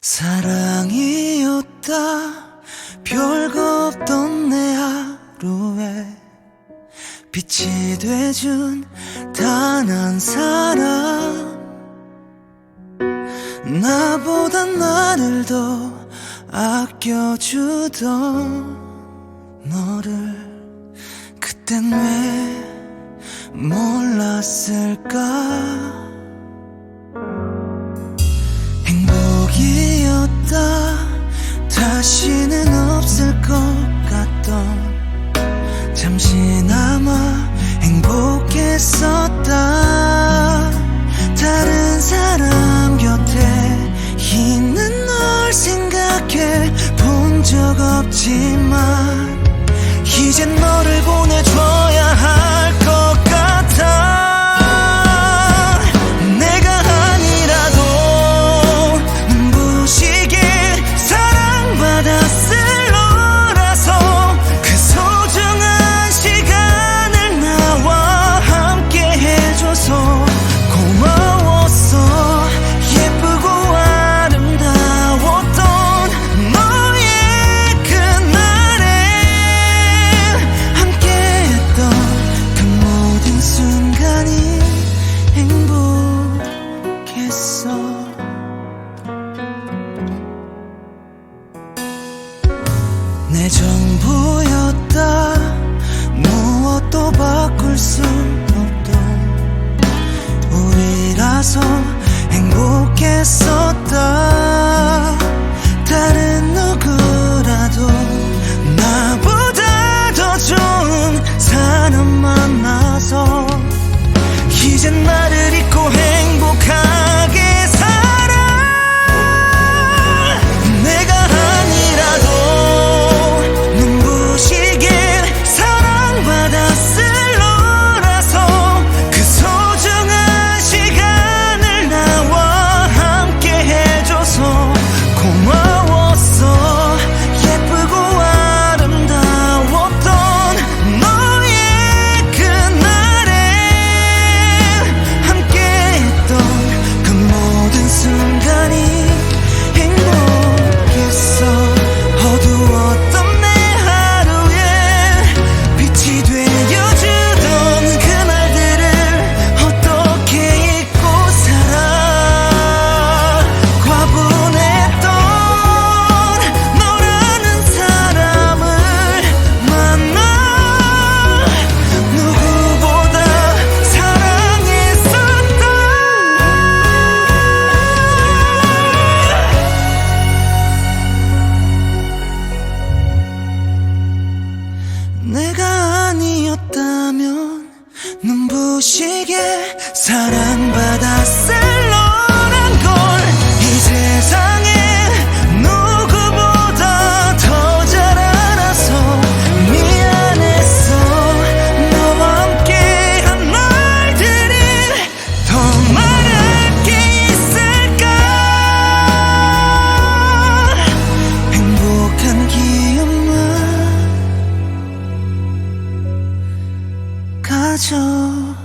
사랑이었다. 별거 없던 내 하루에 빛이 돼준 단 한 사람. 나보다 나를 더 아껴주던 너를 그땐 왜 몰랐을까 다시는 없을 것 같던 잠시나마 행복했었다. 다른 사람 곁에 있는 널 생각해 본 적 없지만 이젠 너를 보내줘 내 전부였다. 무엇도 바꿀 수 없던 우리라서 행복했어. 사랑이었다면 눈부시게 사랑받아 가져갈게.